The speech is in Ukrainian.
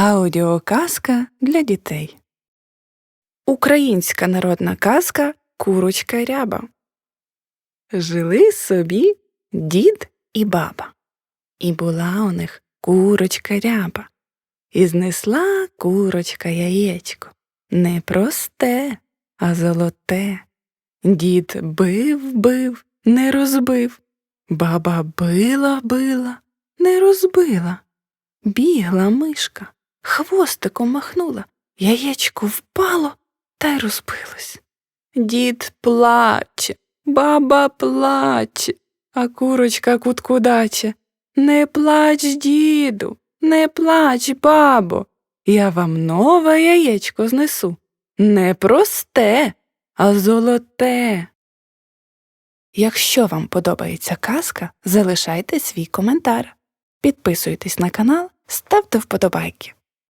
Аудіоказка для дітей. Українська народна казка Курочка ряба. Жили собі дід і баба. І була у них курочка ряба. І знесла курочка яєчко. Не просте, а золоте. Дід бив, бив, не розбив. Баба била, била, не розбила. Бігла мишка, хвостиком махнула, яєчко впало та й розбилось. Дід плаче, баба плаче, а курочка куткудаче. Не плач, діду, не плач, бабо, я вам нове яєчко знесу. Не просте, а золоте. Якщо вам подобається казка, залишайте свій коментар. Підписуйтесь на канал, ставте вподобайки.